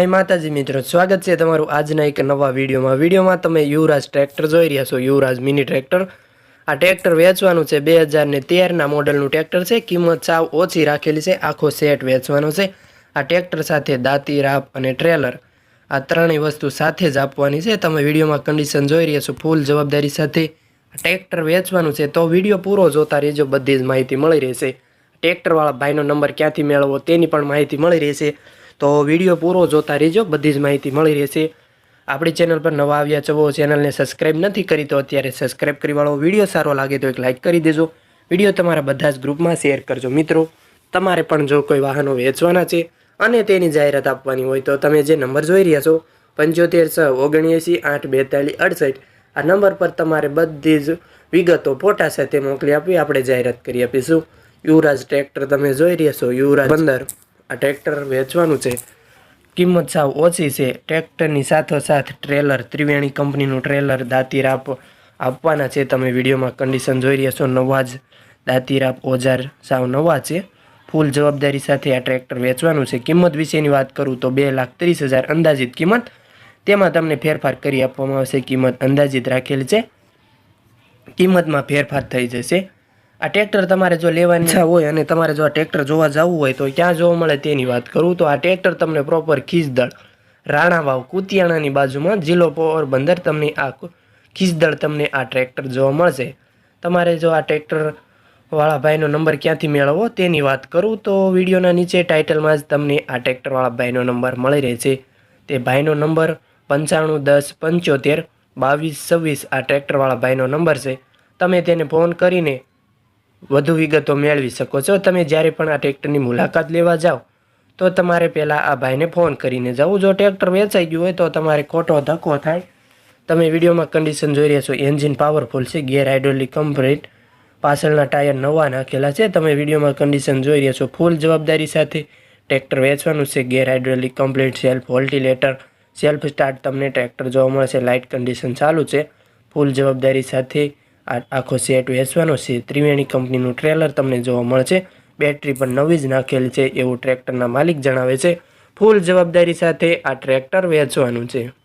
જય માતાજી મિત્રો, સ્વાગત છે તમારું આજના એક નવા વિડીયોમાં. વિડીયોમાં તમે યુવરાજ ટ્રેક્ટર જોઈ રહ્યા છો, યુવરાજ મિની ટ્રેક્ટર. આ ટ્રેક્ટર વેચવાનું છે બે હજારને તેરના મોડલનું ટ્રેક્ટર છે. કિંમત સાવ ઓછી રાખેલી છે, આખો સેટ વેચવાનો છે. આ ટ્રેક્ટર સાથે દાંતી, રાપ અને ટ્રેલર આ ત્રણેય વસ્તુ સાથે જ આપવાની છે. તમે વિડીયોમાં કન્ડિશન જોઈ રહ્યા છો, ફૂલ જવાબદારી સાથે ટ્રેક્ટર વેચવાનું છે. તો વીડિયો પૂરો જોતા રહેજો, બધી જ માહિતી મળી રહેશે. ટ્રેક્ટરવાળા ભાઈનો નંબર ક્યાંથી મેળવવો તેની પણ માહિતી મળી રહેશે. તો વીડિયો પૂરો જોતા રહેજો, બધી જ માહિતી મળી રહેશે. આપણી ચેનલ પર નવા આવ્યા છો, ચેનલને સબસ્ક્રાઈબ નથી કરી તો અત્યારે સબસ્ક્રાઈબ કરી વાળો. વીડિયો સારો લાગે તો એક લાઇક કરી દેજો. વીડિયો તમારા બધા જ ગ્રુપમાં શેર કરજો મિત્રો. તમારે પણ જો કોઈ વાહનો વેચવાના છે અને તેની જાહેરાત આપવાની હોય તો તમે જે નંબર જોઈ રહ્યા છો, પંચોતેર છ ઓગણએંસી આઠ બેતાલીસ અડસઠ, આ નંબર પર તમારે બધી જ વિગતો ફોટા સાથે મોકલી આપી આપણે જાહેરાત કરી આપીશું. યુવરાજ ટ્રેક્ટર તમે જોઈ રહ્યા છો, યુવરાજ પંદર આ ટ્રેક્ટર વેચવાનું છે. કિંમત સાવ ઓછી છે. ટ્રેક્ટરની સાથોસાથ ટ્રેલર, ત્રિવેણી કંપનીનું ટ્રેલર દાંતીરાપ આપવાના છે. તમે વિડીયોમાં કન્ડિશન જોઈ રહ્યા છો. નવા જ દાંતીરાપ ઓજાર સાવ નવા છે. ફૂલ જવાબદારી સાથે આ ટ્રેક્ટર વેચવાનું છે. કિંમત વિશેની વાત કરું તો બે લાખ ત્રીસ હજાર અંદાજિત કિંમત. તેમાં તમને ફેરફાર કરી આપવામાં આવશે. કિંમત અંદાજિત રાખેલ છે. કિંમતમાં ફેરફાર થઈ જશે. આ ટ્રેક્ટર તમારે જો લેવાની ઈચ્છા હોય અને તમારે જો આ ટ્રેક્ટર જોવા જવું હોય તો ક્યાં જોવા મળે તેની વાત કરું. તો આ ટ્રેક્ટર તમને પ્રોપર ખીજદળ રાણાવાવ, કુતિયાણાની બાજુમાં જિલ્લો પોરબંદર તમને આ ખીજદળ તમને આ ટ્રેક્ટર જોવા મળશે. તમારે જો આ ટ્રેક્ટર વાળા ભાઈનો નંબર ક્યાંથી મેળવવો તેની વાત કરું. તો વિડીયોના નીચે ટાઇટલમાં જ તમને આ ટ્રેક્ટરવાળા ભાઈનો નંબર મળી રહેશે. તે ભાઈનો નંબર પંચાણું, દસ, પંચોતેર, બાવીસ, છવ્વીસ આ ટ્રેક્ટરવાળા ભાઈનો નંબર છે. તમે તેને ફોન કરીને વધુ વિગતો મેળવી શકો છો. તમે જ્યારે પણ આ ટ્રેક્ટરની મુલાકાત લેવા જાઓ, તો તમારે પહેલાં આ ભાઈને ફોન કરીને જવું જો ટ્રેક્ટર વેચાઈ ગયું હોય તો તમારે ખોટો ધક્કો થાય. તમે વિડીયોમાં કન્ડિશન જોઈ રહ્યા છો. એન્જિન પાવરફુલ છે ગિયર હાઇડ્રોલિક કમ્પ્લીટ પાછળના ટાયર નવા નાખેલા છે. તમે વિડીયોમાં કન્ડિશન જોઈ રહ્યા છો. ફૂલ જવાબદારી સાથે ટ્રેક્ટર વેચવાનું છે. ગિયર હાઇડ્રોલિક કમ્પ્લીટ સેલ્ફ વોલ્ટિલેટર સેલ્ફ સ્ટાર્ટ તમને ટ્રેક્ટર જોવા મળશે. લાઇટ કન્ડિશન ચાલુ છે. ફૂલ જવાબદારી સાથે આ આખો સેટ વેચવાનો છે. ત્રિવેણી કંપનીનું ટ્રેલર તમને જોવા મળશે. બેટરી પણ નવી જ નાખેલી છે એવું ટ્રેક્ટરના માલિક જણાવે છે. ફૂલ જવાબદારી સાથે આ ટ્રેક્ટર વેચવાનું છે.